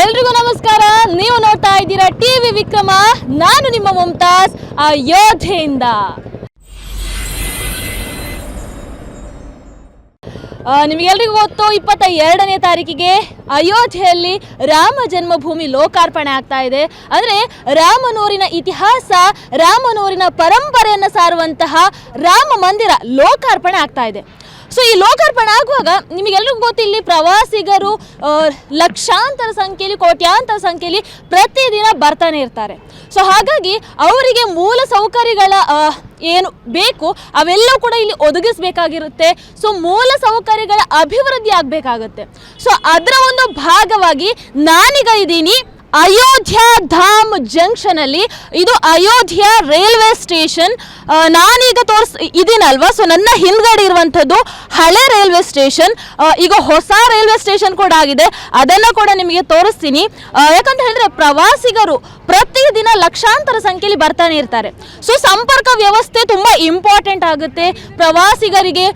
ಎಲ್ರಿಗೂ ನಮಸ್ಕಾರ. ನೀವು ನೋಡ್ತಾ ಇದ್ದೀರಾ ಟಿವಿ ವಿಕ್ರಮ. ನಾನು ನಿಮ್ಮ ಮುಮ್ತಾಜ್ ಅಯೋಧ್ಯೆಯಿಂದ. ನಿಮಗೆಲ್ರಿಗೂ ಗೊತ್ತು ಇಪ್ಪತ್ತ ಎರಡನೇ ತಾರೀಕಿಗೆ ಅಯೋಧ್ಯೆಯಲ್ಲಿ ರಾಮ ಜನ್ಮಭೂಮಿ ಲೋಕಾರ್ಪಣೆ ಆಗ್ತಾ ಇದೆ. ಅಂದರೆ ರಾಮನೂರಿನ ಇತಿಹಾಸ, ರಾಮನೂರಿನ ಪರಂಪರೆಯನ್ನು ಸಾರುವಂತಹ ರಾಮ ಮಂದಿರ ಲೋಕಾರ್ಪಣೆ ಆಗ್ತಾ ಇದೆ. ಸೊ ಈ ಲೋಕಾರ್ಪಣೆ ಆಗುವಾಗ ನಿಮಗೆಲ್ಲರಿಗೂ ಗೊತ್ತಿಲ್ಲಿ ಪ್ರವಾಸಿಗರು ಲಕ್ಷಾಂತರ ಸಂಖ್ಯೆಯಲ್ಲಿ, ಕೋಟ್ಯಾಂತರ ಸಂಖ್ಯೆಯಲ್ಲಿ ಪ್ರತಿದಿನ ಬರ್ತಾನೆ ಇರ್ತಾರೆ. ಸೊ ಹಾಗಾಗಿ ಅವರಿಗೆ ಮೂಲ ಸೌಕರ್ಯಗಳ ಏನು ಬೇಕು, ಅವೆಲ್ಲವೂ ಕೂಡ ಇಲ್ಲಿ ಒದಗಿಸಬೇಕಾಗಿರುತ್ತೆ. ಸೊ ಮೂಲ ಸೌಕರ್ಯಗಳ ಅಭಿವೃದ್ಧಿ ಆಗಬೇಕಾಗುತ್ತೆ. ಸೊ ಅದರ ಒಂದು ಭಾಗವಾಗಿ ನಾನೀಗ ಇದ್ದೀನಿ. ಅಯೋಧ್ಯ ಧಾಮ್ ಜಂಕ್ಷನ್ ಅಲ್ಲಿ ಇದು ಅಯೋಧ್ಯ ರೈಲ್ವೆ ಸ್ಟೇಷನ್. ನಾನೀಗ ತೋರಿಸ್, ಇದೀನಲ್ವಾ? ಸೊ ನನ್ನ ಹಿಂದ್ಗಡೆ ಇರುವಂಥದ್ದು ಹಳೆ ರೈಲ್ವೆ ಸ್ಟೇಷನ್. ಈಗ ಹೊಸ ರೈಲ್ವೆ ಸ್ಟೇಷನ್ ಕೂಡ ಆಗಿದೆ. ಅದನ್ನು ಕೂಡ ನಿಮಗೆ ತೋರಿಸ್ತೀನಿ. ಯಾಕಂತ ಹೇಳಿದ್ರೆ ಪ್ರವಾಸಿಗರು ಪ್ರತಿದಿನ ಲಕ್ಷಾಂತರ ಸಂಖ್ಯೆಯಲ್ಲಿ ಬರ್ತಾನೆ ಇರ್ತಾರೆ. ಸೊ ಸಂಪರ್ಕ ವ್ಯವಸ್ಥೆ ತುಂಬ ಇಂಪಾರ್ಟೆಂಟ್ ಆಗುತ್ತೆ. ಪ್ರವಾಸಿಗರಿಗೆ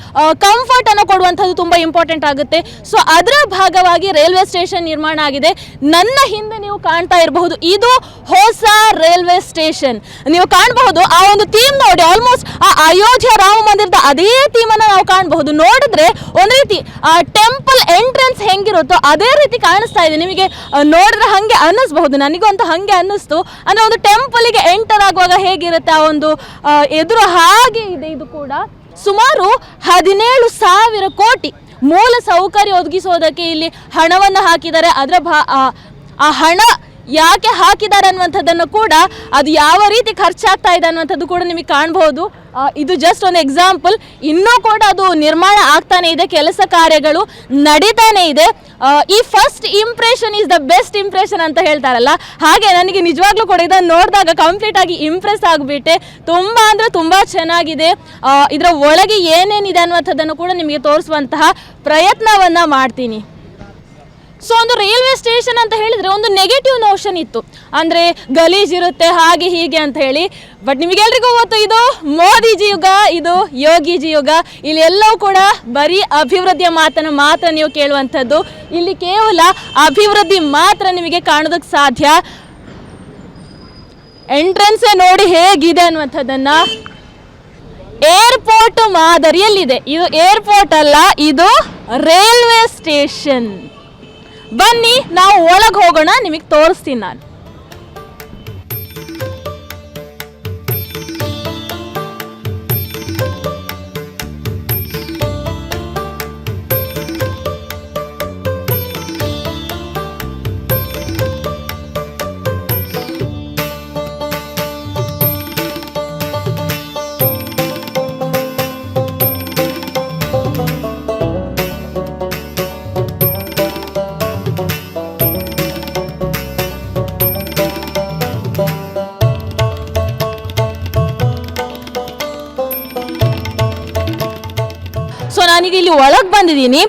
ಕಂಫರ್ಟ್ ಅನ್ನು ಕೊಡುವಂಥದ್ದು ತುಂಬ ಇಂಪಾರ್ಟೆಂಟ್ ಆಗುತ್ತೆ. ಸೊ ಅದರ ಭಾಗವಾಗಿ ರೈಲ್ವೆ ಸ್ಟೇಷನ್ ನಿರ್ಮಾಣ ಆಗಿದೆ. ನನ್ನ ಹಿಂದೆ ನೀವು ಕಾಣ್ತಾ ಇರಬಹುದು. ಇದು ಹೊಸ ರೈಲ್ವೆ ಸ್ಟೇಷನ್. ನೀವು ಕಾಣಬಹುದು, ಆ ಒಂದು ಥೀಮ್ ನೋಡಿ ಆಲ್ಮೋಸ್ಟ್ ಆ ಅಯೋಧ್ಯ ರಾಮ ಮಂದಿರದ ಅದೇ ಥೀಮನ್ನು ನಾವು ಕಾಣಬಹುದು. ನೋಡಿದ್ರೆ ಒಂದು ರೀತಿ ಟೆಂಪಲ್ ಎಂಟ್ರೆನ್ಸ್ ಹೆಂಗಿರುತ್ತೋ ಅದೇ ರೀತಿ ಕಾಣಿಸ್ತಾ ಇದೆ. ನಿಮಗೆ ನೋಡಿದ್ರೆ ಹಂಗೆ ಅನ್ನಿಸ್ಬಹುದು. ನನಗಂತೂ ಹಂಗೆ ಅನ್ನಿಸ್ತು. ಅಂದ್ರೆ ಒಂದು ಟೆಂಪಲ್ಗೆ ಎಂಟರ್ ಆಗುವಾಗ ಹೇಗಿರುತ್ತೆ ಆ ಒಂದು ಎದುರು ಹಾಗೆ ಇದೆ ಇದು ಕೂಡ. ಸುಮಾರು ಹದಿನೇಳು ಸಾವಿರ ಕೋಟಿ ಮೂಲ ಸೌಕರ್ಯ ಒದಗಿಸೋದಕ್ಕೆ ಇಲ್ಲಿ ಹಣವನ್ನು ಹಾಕಿದ್ದಾರೆ. ಅದರ ಭಾ ಆ- ಹಣ ಯಾಕೆ ಹಾಕಿದ್ದಾರೆ ಅನ್ನುವಂಥದ್ದನ್ನು ಕೂಡ ಅದು ಯಾವ ರೀತಿ ಖರ್ಚಾಗ್ತಾ ಇದೆ ಅನ್ನುವಂಥದ್ದು ಕೂಡ ನಿಮಗೆ ಕಾಣ್ಬೋದು. ಇದು ಜಸ್ಟ್ ಒಂದು ಎಕ್ಸಾಂಪಲ್ ಇನ್ನೂ ಕೂಡ ಅದು ನಿರ್ಮಾಣ ಆಗ್ತಾನೆ ಇದೆ, ಕೆಲಸ ಕಾರ್ಯಗಳು ನಡೀತಾನೆ ಇದೆ. ಈ first impression is the best impression ಅಂತ ಹೇಳ್ತಾರಲ್ಲ. ಹಾಗೆ ನನಗೆ ನಿಜವಾಗ್ಲೂ ಕೂಡ ಇದನ್ನು ನೋಡಿದಾಗ ಕಂಪ್ಲೀಟ್ ಆಗಿ ಇಂಪ್ರೆಸ್ ಆಗಿಬಿಟ್ಟೆ. ತುಂಬ ಅಂದರೆ ತುಂಬ ಚೆನ್ನಾಗಿದೆ. ಇದರ ಒಳಗೆ ಏನೇನಿದೆ ಅನ್ನುವಂಥದ್ದನ್ನು ಕೂಡ ನಿಮಗೆ ತೋರಿಸುವಂತಹ ಪ್ರಯತ್ನವನ್ನು ಮಾಡ್ತೀನಿ. ಸೊ ಒಂದು ರೈಲ್ವೆ ಸ್ಟೇಷನ್ ಅಂತ ಹೇಳಿದ್ರೆ ಒಂದು ನೆಗೆಟಿವ್ ನೋಷನ್ ಇತ್ತು. ಅಂದರೆ ಗಲೀಜಿರುತ್ತೆ ಹಾಗೆ ಹೀಗೆ ಅಂತ ಹೇಳಿ. ಬಟ್ ನಿಮಗೆಲ್ರಿಗೂ ಗೊತ್ತು, ಇದು ಮೋದಿಜಿ ಯುಗ, ಇದು ಯೋಗಿಜಿ ಯುಗ. ಇಲ್ಲಿ ಎಲ್ಲವೂ ಕೂಡ ಬರೀ ಅಭಿವೃದ್ಧಿಯ ಮಾತನ್ನು ಮಾತ್ರ ನೀವು ಕೇಳುವಂಥದ್ದು. ಇಲ್ಲಿ ಕೇವಲ ಅಭಿವೃದ್ಧಿ ಮಾತ್ರ ನಿಮಗೆ ಕಾಣೋದಕ್ಕೆ ಸಾಧ್ಯ. ಎಂಟ್ರೆನ್ಸೇ ನೋಡಿ ಹೇಗಿದೆ ಅನ್ನುವಂಥದ್ದನ್ನ ಏರ್ಪೋರ್ಟ್ ಮಾದರಿಯಲ್ಲಿದೆ. ಇದು ಏರ್ಪೋರ್ಟ್ ಅಲ್ಲ, ಇದು ರೈಲ್ವೆ ಸ್ಟೇಷನ್ ಬನ್ನಿ ನಾವು ಒಳಗೆ ಹೋಗೋಣ ನಿಮಗೆ ತೋರಿಸ್ತೀನಿ ನಾನು. ಇಲ್ಲಿ ಒಳಗೆ ಬಂದಿದ್ದೀನಿ.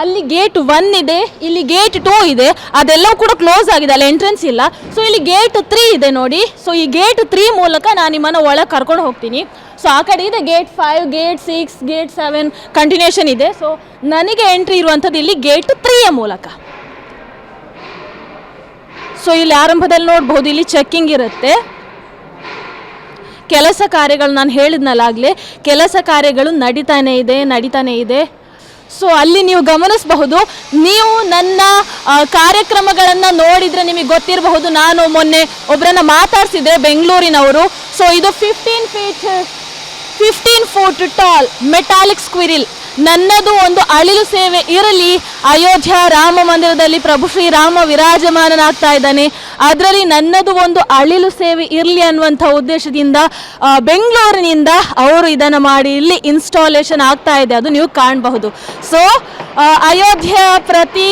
ಅಲ್ಲಿ ಗೇಟ್ ಒನ್ ಇದೆ, ಇಲ್ಲಿ ಗೇಟ್ ಟೂ ಇದೆ. ಅದೆಲ್ಲವೂ ಕೂಡ ಕ್ಲೋಸ್ ಆಗಿದೆ, ಅಲ್ಲಿ ಎಂಟ್ರೆನ್ಸ್ ಇಲ್ಲ. ಸೊ ಇಲ್ಲಿ ಗೇಟ್ ತ್ರೀ ಇದೆ ನೋಡಿ. ಸೊ ಈ ಗೇಟ್ ತ್ರೀ ಮೂಲಕ ನಾನು ನಿಮ್ಮನ್ನು ಒಳಗೆ ಕರ್ಕೊಂಡು ಹೋಗ್ತೀನಿ. ಸೊ ಆ ಕಡೆ ಇದೆ gate five gate six gate seven continuation ಇದೆ. ಸೊ ನನಗೆ ಎಂಟ್ರಿ ಇರುವಂಥದ್ದು ಇಲ್ಲಿ ಗೇಟ್ ತ್ರೀಯ ಮೂಲಕ. ಸೊ ಇಲ್ಲಿ ಆರಂಭದಲ್ಲಿ ನೋಡ್ಬೋದು, ಇಲ್ಲಿ ಚೆಕ್ಕಿಂಗ್ ಇರುತ್ತೆ. ಕೆಲಸ ಕಾರ್ಯಗಳು ನಾನು ಹೇಳಿದ್ನಲ್ಲಾಗಲೇ ಕೆಲಸ ಕಾರ್ಯಗಳು ನಡೀತಾನೆ ಇದೆ ನಡೀತಾನೆ ಇದೆ. ಸೊ ಅಲ್ಲಿ ನೀವು ಗಮನಿಸಬಹುದು, ನೀವು ನನ್ನ ಕಾರ್ಯಕ್ರಮಗಳನ್ನು ನೋಡಿದರೆ ನಿಮಗೆ ಗೊತ್ತಿರಬಹುದು, ನಾನು ಮೊನ್ನೆ ಒಬ್ಬರನ್ನು ಮಾತಾಡಿಸಿದೆ ಬೆಂಗಳೂರಿನವರು. ಸೊ ಇದು fifteen feet fifteen foot tall metallic squirrel ನನ್ನದು ಒಂದು ಅಳಿಲು ಸೇವೆ ಇರಲಿ. ಅಯೋಧ್ಯ ರಾಮ ಮಂದಿರದಲ್ಲಿ ಪ್ರಭು ಶ್ರೀರಾಮ ವಿರಾಜಮಾನನಾಗ್ತಾ ಇದ್ದಾನೆ. ಅದರಲ್ಲಿ ನನ್ನದು ಒಂದು ಅಳಿಲು ಸೇವೆ ಇರಲಿ ಅನ್ನುವಂಥ ಉದ್ದೇಶದಿಂದ ಬೆಂಗಳೂರಿನಿಂದ ಅವರು ಇದನ್ನು ಮಾಡಿ ಇಲ್ಲಿ ಇನ್ಸ್ಟಾಲೇಷನ್ ಆಗ್ತಾ ಇದೆ. ಅದು ನೀವು ಕಾಣಬಹುದು. ಸೊ ಅಯೋಧ್ಯ ಪ್ರತಿ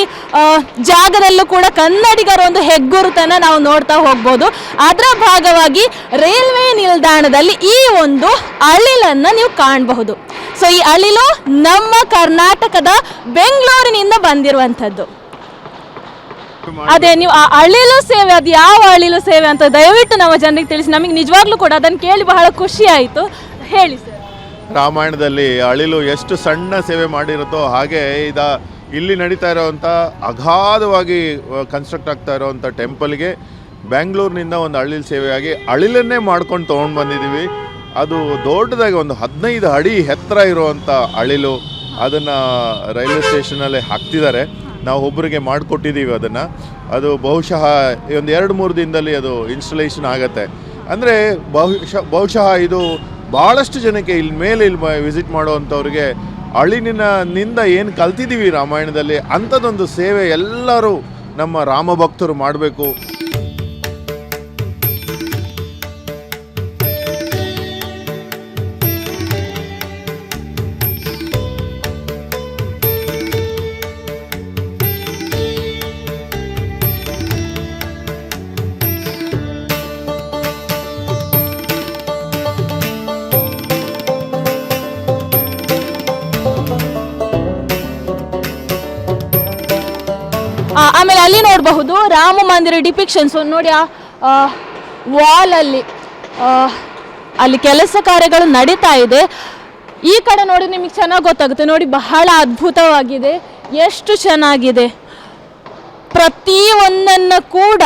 ಜಾಗದಲ್ಲೂ ಕೂಡ ಕನ್ನಡಿಗರ ಒಂದು ಹೆಗ್ಗುರುತನ್ನು ನಾವು ನೋಡ್ತಾ ಹೋಗ್ಬೋದು. ಅದರ ಭಾಗವಾಗಿ ರೈಲ್ವೆ ನಿಲ್ದಾಣದಲ್ಲಿ ಈ ಒಂದು ಅಳಿಲನ್ನು ನೀವು ಕಾಣಬಹುದು. ಸೊ ಈ ಅಳಿಲು ನಮ್ಮ ಕರ್ನಾಟಕದ ಬೆಂಗಳೂರಿನಿಂದ ಬಂದಿರುವಂಥದ್ದು. ಅದೇ ನೀವು ಆ ಅಳಿಲು ಸೇವೆ, ಅದು ಯಾವ ಅಳಿಲು ಸೇವೆ ಅಂತ ದಯವಿಟ್ಟು ನಮ್ಮ ಜನರಿಗೆ ತಿಳಿಸಿ, ನಮಗೆ ನಿಜವಾಗ್ಲೂ ಕೂಡ ಅದನ್ನು ಕೇಳಿ ಬಹಳ ಖುಷಿ ಆಯಿತು. ಹೇಳಿ ರಾಮಾಯಣದಲ್ಲಿ ಅಳಿಲು ಎಷ್ಟು ಸಣ್ಣ ಸೇವೆ ಮಾಡಿರುತ್ತೋ ಹಾಗೆ ಇದ ಇಲ್ಲಿ ನಡೀತಾ ಇರೋವಂಥ ಅಗಾಧವಾಗಿ ಕನ್ಸ್ಟ್ರಕ್ಟ್ ಆಗ್ತಾ ಇರೋವಂಥ ಟೆಂಪಲ್ಗೆ ಬ್ಯಾಂಗ್ಳೂರಿನಿಂದ ಒಂದು ಅಳಿಲು ಸೇವೆಯಾಗಿ ಅಳಿಲನ್ನೇ ಮಾಡ್ಕೊಂಡು ತೊಗೊಂಡು ಬಂದಿದ್ದೀವಿ. ಅದು ದೊಡ್ಡದಾಗಿ ಒಂದು ಹದಿನೈದು ಅಡಿ ಎತ್ತರ ಇರುವಂಥ ಅಳಿಲು ಅದನ್ನು ರೈಲ್ವೆ ಸ್ಟೇಷನಲ್ಲಿ ಹಾಕ್ತಿದ್ದಾರೆ. ನಾವು ಒಬ್ಬರಿಗೆ ಮಾಡಿಕೊಟ್ಟಿದ್ದೀವಿ ಅದನ್ನು. ಅದು ಬಹುಶಃ ಒಂದು ಎರಡು ಮೂರು ದಿನದಲ್ಲಿ ಅದು ಇನ್ಸ್ಟಲೇಷನ್ ಆಗುತ್ತೆ. ಅಂದರೆ ಬಹುಶಃ ಬಹುಶಃ ಇದು ಭಾಳಷ್ಟು ಜನಕ್ಕೆ ಇಲ್ಲಿ ಮೇಲೆ ಇಲ್ಲಿ ವಿಸಿಟ್ ಮಾಡುವಂಥವ್ರಿಗೆ ಅಳಿನಿನ ನಿಂದ ಏನು ಕಲ್ತಿದ್ದೀವಿ ರಾಮಾಯಣದಲ್ಲಿ ಅಂಥದ್ದೊಂದು ಸೇವೆ ಎಲ್ಲರೂ ನಮ್ಮ ರಾಮ ಭಕ್ತರು ಮಾಡಬೇಕು. ಆಮೇಲೆ ಅಲ್ಲಿ ನೋಡಬಹುದು ರಾಮ ಮಂದಿರ ಡಿಪಿಕ್ಷನ್ಸ್ ನೋಡಿ ಆ ವಾಲಲ್ಲಿ ಅಲ್ಲಿ ಕೆಲಸ ಕಾರ್ಯಗಳು ನಡೀತಾ ಇದೆ. ಈ ಕಡೆ ನೋಡಿ ನಿಮಗೆ ಚೆನ್ನಾಗಿ ಗೊತ್ತಾಗುತ್ತೆ. ನೋಡಿ ಬಹಳ ಅದ್ಭುತವಾಗಿದೆ. ಎಷ್ಟು ಚೆನ್ನಾಗಿದೆ. ಪ್ರತಿ ಒಂದನ್ನು ಕೂಡ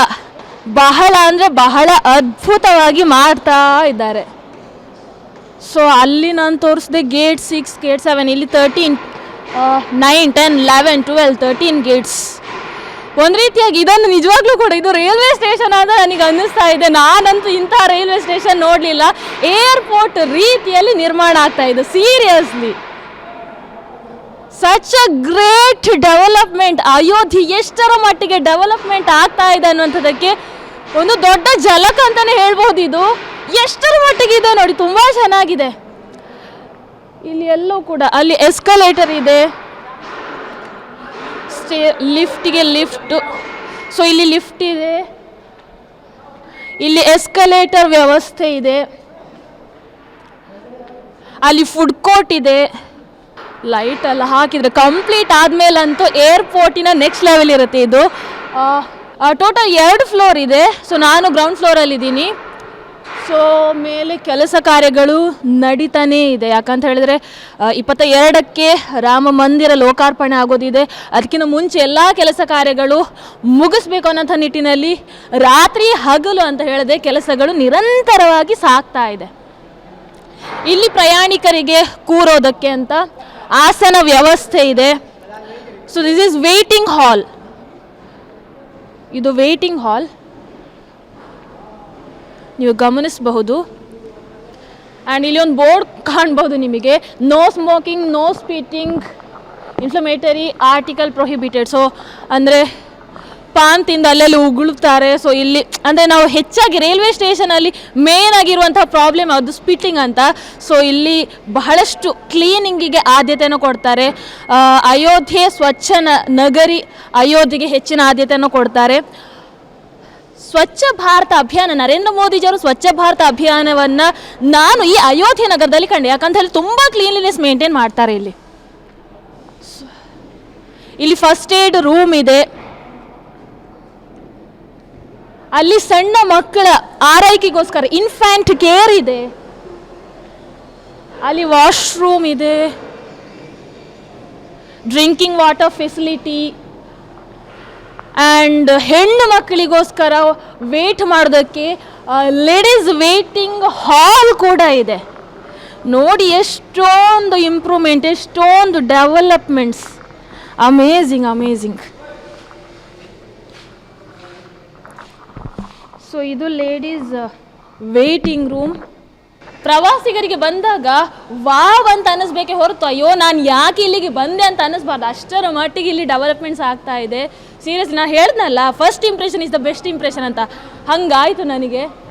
ಬಹಳ ಅಂದರೆ ಬಹಳ ಅದ್ಭುತವಾಗಿ ಮಾಡ್ತಾ ಇದ್ದಾರೆ. ಸೊ ಅಲ್ಲಿ ನಾನು ತೋರಿಸಿದೆ ಗೇಟ್ ಸಿಕ್ಸ್ ಗೇಟ್ ಸೆವೆನ್ ಇಲ್ಲಿ thirteen nine ten eleven twelve thirteen gates ಒಂದು ರೀತಿಯಾಗಿ ಇದನ್ನು ನಿಜವಾಗ್ಲೂ ಕೂಡ ಇದು ರೈಲ್ವೆ ಸ್ಟೇಷನ್ ಅಂತ ನನಗೆ ಅನ್ನಿಸ್ತಾ ಇದೆ. ನಾನಂತೂ ಇಂತಹ ರೈಲ್ವೆ ಸ್ಟೇಷನ್ ನೋಡಲಿಲ್ಲ. ಏರ್ಪೋರ್ಟ್ ರೀತಿಯಲ್ಲಿ ನಿರ್ಮಾಣ ಆಗ್ತಾ ಇದೆ. Seriously such a great development Ayodhya ಎಷ್ಟರ ಮಟ್ಟಿಗೆ ಡೆವಲಪ್ಮೆಂಟ್ ಆಗ್ತಾ ಇದೆ ಅನ್ನುವಂಥದ್ದಕ್ಕೆ ಒಂದು ದೊಡ್ಡ ಜಲಕ ಅಂತಾನೆ ಹೇಳ್ಬೋದು ಇದು. ಎಷ್ಟರ ಮಟ್ಟಿಗೆ ಇದೆ ನೋಡಿ, ತುಂಬ ಚೆನ್ನಾಗಿದೆ. ಇಲ್ಲಿ ಎಲ್ಲೂ ಕೂಡ ಅಲ್ಲಿ ಎಸ್ಕಲೇಟರ್ ಇದೆ. ಸ್ಟೇ ಲಿಫ್ಟಿಗೆ ಲಿಫ್ಟ್ ಸೊ ಇಲ್ಲಿ ಲಿಫ್ಟ್ ಇದೆ. ಇಲ್ಲಿ ಎಸ್ಕಲೇಟರ್ ವ್ಯವಸ್ಥೆ ಇದೆ. ಅಲ್ಲಿ ಫುಡ್ ಕೋರ್ಟ್ ಇದೆ. ಲೈಟ್ ಎಲ್ಲ ಹಾಕಿದ್ರೆ ಕಂಪ್ಲೀಟ್ ಆದಮೇಲಂತೂ ಏರ್ಪೋರ್ಟಿನ ನೆಕ್ಸ್ಟ್ ಲೆವೆಲ್ ಇರುತ್ತೆ ಇದು. ಟೋಟಲ್ ಎರಡು ಫ್ಲೋರ್ ಇದೆ. ಸೊ ನಾನು ಗ್ರೌಂಡ್ ಫ್ಲೋರಲ್ಲಿದ್ದೀನಿ ಸೊ ಮೇಲೆ ಕೆಲಸ ಕಾರ್ಯಗಳು ನಡೀತಾನೇ ಇದೆ. ಯಾಕಂತ ಹೇಳಿದ್ರೆ ಇಪ್ಪತ್ತ ಎರಡಕ್ಕೆ ರಾಮ ಮಂದಿರ ಲೋಕಾರ್ಪಣೆ ಆಗೋದಿದೆ. ಅದಕ್ಕಿಂತ ಮುಂಚೆ ಎಲ್ಲ ಕೆಲಸ ಕಾರ್ಯಗಳು ಮುಗಿಸ್ಬೇಕು ಅನ್ನೋಂಥ ನಿಟ್ಟಿನಲ್ಲಿ ರಾತ್ರಿ ಹಗಲು ಅಂತ ಹೇಳದೆ ಕೆಲಸಗಳು ನಿರಂತರವಾಗಿ ಸಾಗ್ತಾ ಇದೆ. ಇಲ್ಲಿ ಪ್ರಯಾಣಿಕರಿಗೆ ಕೂರೋದಕ್ಕೆ ಅಂತ ಆಸನ ವ್ಯವಸ್ಥೆ ಇದೆ. So this is waiting hall ಇದು ವೇಟಿಂಗ್ ಹಾಲ್ ನೀವು ಗಮನಿಸಬಹುದು. ಆ್ಯಂಡ್ ಇಲ್ಲಿ ಒಂದು ಬೋರ್ಡ್ ಕಾಣ್ಬೋದು ನಿಮಗೆ. No smoking no spitting inflammatory article prohibited so ಅಂದರೆ ಪಾನ್ ತಿಂದು ಅಲ್ಲೆಲ್ಲಿ ಉಗುಳುತ್ತಾರೆ. ಸೊ ಇಲ್ಲಿ ಅಂದರೆ ನಾವು ಹೆಚ್ಚಾಗಿ ರೈಲ್ವೆ ಸ್ಟೇಷನಲ್ಲಿ ಮೇನ್ ಆಗಿರುವಂಥ ಪ್ರಾಬ್ಲಮ್ ಅದು ಸ್ಪಿಟ್ಟಿಂಗ್ ಅಂತ. ಸೊ ಇಲ್ಲಿ ಬಹಳಷ್ಟು ಕ್ಲೀನಿಂಗಿಗೆ ಆದ್ಯತೆಯನ್ನು ಕೊಡ್ತಾರೆ. ಅಯೋಧ್ಯೆ ಸ್ವಚ್ಛ ನಗರಿ ಅಯೋಧ್ಯೆಗೆ ಹೆಚ್ಚಿನ ಆದ್ಯತೆಯನ್ನು ಕೊಡ್ತಾರೆ. ಸ್ವಚ್ಛ ಭಾರತ ಅಭಿಯಾನ, ನರೇಂದ್ರ ಮೋದಿಜಿಯವರು ಸ್ವಚ್ಛ ಭಾರತ ಅಭಿಯಾನವನ್ನು ನಾನು ಈ ಅಯೋಧ್ಯೆ ನಗರದಲ್ಲಿ ಕಂಡೆ. ಯಾಕಂತ ಹೇಳಿ ತುಂಬ ಕ್ಲೀನ್ಲಿನೆಸ್ ಮೇಂಟೈನ್ ಮಾಡ್ತಾರೆ ಇಲ್ಲಿ. ಇಲ್ಲಿ ಫಸ್ಟ್ ಏಡ್ ರೂಮ್ ಇದೆ. ಅಲ್ಲಿ ಸಣ್ಣ ಮಕ್ಕಳ ಆರೈಕೆಗೋಸ್ಕರ ಇನ್ಫ್ಯಾಂಟ್ ಕೇರ್ ಇದೆ. ಅಲ್ಲಿ ವಾಶ್ರೂಮ್ ಇದೆ. ಡ್ರಿಂಕಿಂಗ್ ವಾಟರ್ ಫೆಸಿಲಿಟಿ ಆ್ಯಂಡ್ ಹೆಣ್ಣು ಮಕ್ಕಳಿಗೋಸ್ಕರ ವೇಟ್ ಮಾಡೋದಕ್ಕೆ ಲೇಡೀಸ್ ವೇಟಿಂಗ್ ಹಾಲ್ ಕೂಡ ಇದೆ. ನೋಡಿ ಎಷ್ಟೊಂದು ಇಂಪ್ರೂವ್ಮೆಂಟ್ ಎಷ್ಟೊಂದು ಡೆವಲಪ್ಮೆಂಟ್ಸ್ ಅಮೇಝಿಂಗ್ ಅಮೇಝಿಂಗ್ ಸೊ ಇದು ಲೇಡೀಸ್ ವೇಟಿಂಗ್ ರೂಮ್ ಪ್ರವಾಸಿಗರಿಗೆ ಬಂದಾಗ ವಾವ್ ಅಂತ ಅನ್ನಿಸ್ಬೇಕೆ ಹೊರತು, ಅಯ್ಯೋ, ನಾನು ಯಾಕೆ ಇಲ್ಲಿಗೆ ಬಂದೆ ಅಂತ ಅನ್ನಿಸ್ಬಾರ್ದು. ಅಷ್ಟರ ಮಟ್ಟಿಗೆ ಇಲ್ಲಿ ಡೆವಲಪ್ಮೆಂಟ್ಸ್ ಆಗ್ತಾ ಇದೆ. ಸೀರಿಯಸ್ ನಾನು ಹೇಳ್ದನಲ್ಲ first impression is the best impression ಅಂತ. ಹಂಗಾಯಿತು ನನಗೆ.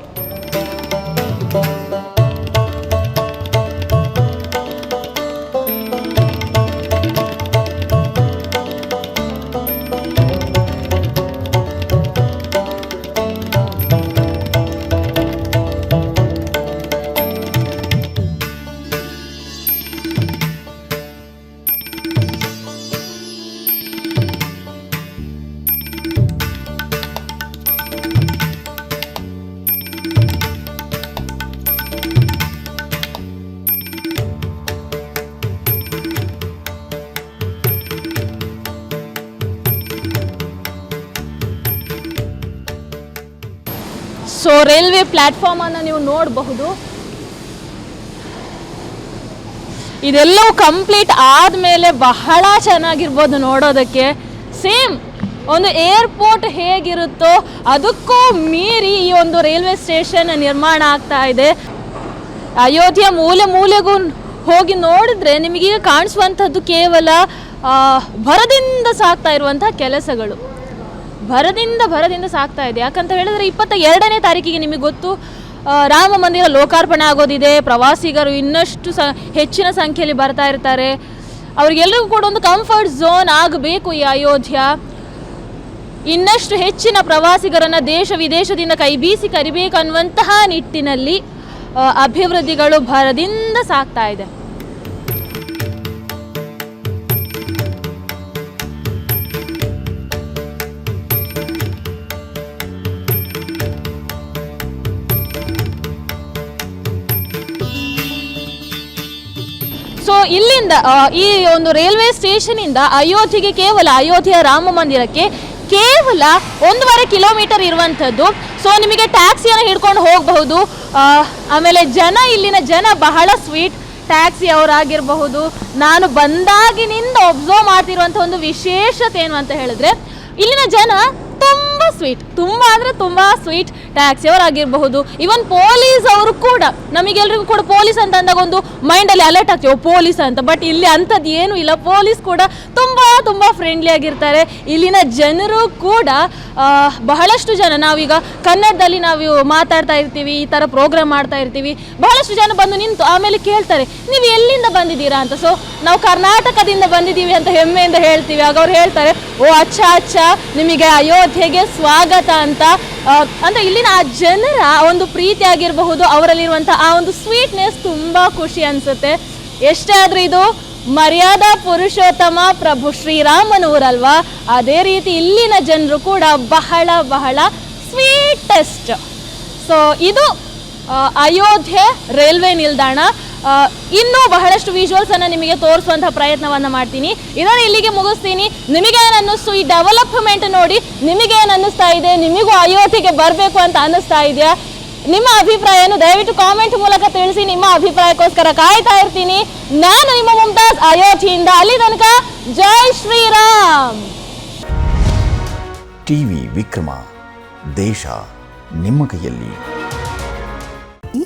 ಸೊ ರೈಲ್ವೆ ಪ್ಲಾಟ್ಫಾರ್ಮ್ ಅನ್ನು ನೀವು ನೋಡಬಹುದು. ಇದೆಲ್ಲವೂ ಕಂಪ್ಲೀಟ್ ಆದಮೇಲೆ ಬಹಳ ಚೆನ್ನಾಗಿರ್ಬೋದು ನೋಡೋದಕ್ಕೆ. ಸೇಮ್ ಒಂದು ಏರ್ಪೋರ್ಟ್ ಹೇಗಿರುತ್ತೋ ಅದಕ್ಕೂ ಮೀರಿ ಈ ಒಂದು ರೈಲ್ವೆ ಸ್ಟೇಷನ್ ನಿರ್ಮಾಣ ಆಗ್ತಾ ಇದೆ. ಅಯೋಧ್ಯ ಮೂಲೆ ಮೂಲೆಗೂ ಹೋಗಿ ನೋಡಿದ್ರೆ ನಿಮಗೀಗ ಕಾಣಿಸುವಂಥದ್ದು ಕೇವಲ ಭರದಿಂದ ಸಾಕ್ತಾ ಇರುವಂತಹ ಕೆಲಸಗಳು. ಭರದಿಂದ ಭರದಿಂದ ಸಾಕ್ತಾ ಇದೆ. ಯಾಕಂತ ಹೇಳಿದ್ರೆ ಇಪ್ಪತ್ತ ಎರಡನೇ ತಾರೀಕಿಗೆ ನಿಮಗೆ ಗೊತ್ತು ರಾಮ ಮಂದಿರ ಲೋಕಾರ್ಪಣೆ ಆಗೋದಿದೆ. ಪ್ರವಾಸಿಗರು ಇನ್ನಷ್ಟು ಸ, ಹೆಚ್ಚಿನ ಸಂಖ್ಯೆಯಲ್ಲಿ ಬರ್ತಾ ಇರ್ತಾರೆ. ಅವ್ರಿಗೆಲ್ಲರಿಗೂ ಕೂಡ ಒಂದು ಕಂಫರ್ಟ್ ಝೋನ್ ಆಗಬೇಕು ಈ ಅಯೋಧ್ಯ. ಇನ್ನಷ್ಟು ಹೆಚ್ಚಿನ ಪ್ರವಾಸಿಗರನ್ನ ದೇಶ ವಿದೇಶದಿಂದ ಕೈ ಬೀಸಿ ಕರಿಬೇಕು ಅನ್ನುವಂತಹ ನಿಟ್ಟಿನಲ್ಲಿ ಅಭಿವೃದ್ಧಿಗಳು ಭರದಿಂದ ಸಾಕ್ತಾ ಇದೆ. ಇಲ್ಲಿಂದ ಈ ಒಂದು ರೈಲ್ವೆ ಸ್ಟೇಷನ್ ಇಂದ ಅಯೋಧ್ಯೆಗೆ ಕೇವಲ ಅಯೋಧ್ಯೆಯ ರಾಮ ಮಂದಿರಕ್ಕೆ ಕೇವಲ ಒಂದೂವರೆ ಕಿಲೋಮೀಟರ್ ಇರುವಂಥದ್ದು. ಸೊ ನಿಮಗೆ ಟ್ಯಾಕ್ಸಿಯನ್ನು ಹಿಡ್ಕೊಂಡು ಹೋಗಬಹುದು. ಆಮೇಲೆ ಜನ, ಇಲ್ಲಿನ ಜನ ಬಹಳ ಸ್ವೀಟ್ ಟ್ಯಾಕ್ಸಿ ಅವರಾಗಿರಬಹುದು. ನಾನು ಬಂದಾಗಿನಿಂದ ಒಬ್ಸರ್ವ್ ಮಾಡ್ತಿರುವಂಥ ಒಂದು ವಿಶೇಷತೆ ಏನು ಅಂತ ಹೇಳಿದ್ರೆ, ಇಲ್ಲಿನ ಜನ ತುಂಬ ಸ್ವೀಟ್ ತುಂಬ ಅಂದರೆ ತುಂಬ ಸ್ವೀಟ್ ಟ್ಯಾಕ್ಸಿ ಅವರಾಗಿರಬಹುದು ಇವನ್ ಪೊಲೀಸ್ ಅವರು ಕೂಡ, ನಮಗೆಲ್ರಿಗೂ ಕೂಡ ಪೊಲೀಸ್ ಅಂತ ಅಂದಾಗ ಒಂದು ಮೈಂಡಲ್ಲಿ ಅಲರ್ಟ್ ಆಗ್ತೀವಿ ಪೊಲೀಸ್ ಅಂತ. ಬಟ್ ಇಲ್ಲಿ ಅಂಥದ್ದು ಏನೂ ಇಲ್ಲ. ಪೊಲೀಸ್ ಕೂಡ ತುಂಬ ತುಂಬ ಫ್ರೆಂಡ್ಲಿ ಆಗಿರ್ತಾರೆ. ಇಲ್ಲಿನ ಜನರು ಕೂಡ ಬಹಳಷ್ಟು ಜನ, ನಾವೀಗ ಕನ್ನಡದಲ್ಲಿ ನಾವು ಮಾತಾಡ್ತಾ ಇರ್ತೀವಿ, ಈ ಥರ ಪ್ರೋಗ್ರಾಮ್ ಮಾಡ್ತಾ ಇರ್ತೀವಿ. ಬಹಳಷ್ಟು ಜನ ಬಂದು ನಿಂತು ಆಮೇಲೆ ಕೇಳ್ತಾರೆ, ನೀವು ಎಲ್ಲಿಂದ ಬಂದಿದ್ದೀರಾ ಅಂತ? ಸೊ ನಾವು ಕರ್ನಾಟಕದಿಂದ ಬಂದಿದ್ದೀವಿ ಅಂತ ಹೆಮ್ಮೆಯಿಂದ ಹೇಳ್ತೀವಿ. ಆಗ ಅವ್ರು ಹೇಳ್ತಾರೆ, ಓ, ಅಚ್ಚ ಅಚ್ಚ, ನಿಮಗೆ ಅಯೋಧ್ಯೆಗೆ ಸ್ವಾಗತ ಅಂತ ಅಂದ್ರೆ ಇಲ್ಲಿನ ಆ ಜನರ ಒಂದು ಪ್ರೀತಿ ಆಗಿರಬಹುದು, ಅವರಲ್ಲಿರುವಂಥ ಆ ಒಂದು ಸ್ವೀಟ್ನೆಸ್ ತುಂಬ ಖುಷಿ ಅನಿಸುತ್ತೆ. ಎಷ್ಟೇ ಆದರೂ ಇದು ಮರ್ಯಾದಾ ಪುರುಷೋತ್ತಮ ಪ್ರಭು ಶ್ರೀರಾಮನೂರಲ್ವಾ ಅದೇ ರೀತಿ ಇಲ್ಲಿನ ಜನರು ಕೂಡ ಬಹಳ ಬಹಳ ಸ್ವೀಟೆಸ್ಟ್ ಸೊ ಇದು ಅಯೋಧ್ಯೆ ರೈಲ್ವೆ ನಿಲ್ದಾಣ. ಇನ್ನೂ ಬಹಳಷ್ಟು ವಿಜುವಲ್ಸ್ ಅನ್ನು ನಿಮಗೆ ತೋರಿಸುವಂತಹ ಪ್ರಯತ್ನವನ್ನು ಮಾಡ್ತೀನಿ. ಇದನ್ನು ಇಲ್ಲಿಗೆ ಮುಗಿಸ್ತೀನಿ. ನಿಮಗೇನು ಅನ್ನಿಸ್ತು ಈ ಡೆವಲಪ್ಮೆಂಟ್ ನೋಡಿ ನಿಮಗೇನು ಅನ್ನಿಸ್ತಾ ಇದೆ? ನಿಮಗೂ ಅಯೋಧ್ಯೆಗೆ ಬರಬೇಕು ಅಂತ ಅನ್ನಿಸ್ತಾ ಇದೆಯಾ? ನಿಮ್ಮ ಅಭಿಪ್ರಾಯನು ದಯವಿಟ್ಟು ಕಾಮೆಂಟ್ ಮೂಲಕ ತಿಳಿಸಿ. ನಿಮ್ಮ ಅಭಿಪ್ರಾಯಕ್ಕೋಸ್ಕರ ಕಾಯ್ತಾ ಇರ್ತೀನಿ. ನಾನು ನಿಮ್ಮ ಮುಮ್ತಾಜ್ ಅಯೋಧ್ಯೆಯಿಂದ ಅಲ್ಲಿ ತನಕ. ಜೈ ಶ್ರೀರಾಮ್! ಟಿವಿ ವಿಕ್ರಮ. ದೇಶ ನಿಮ್ಮ ಕೈಯಲ್ಲಿ.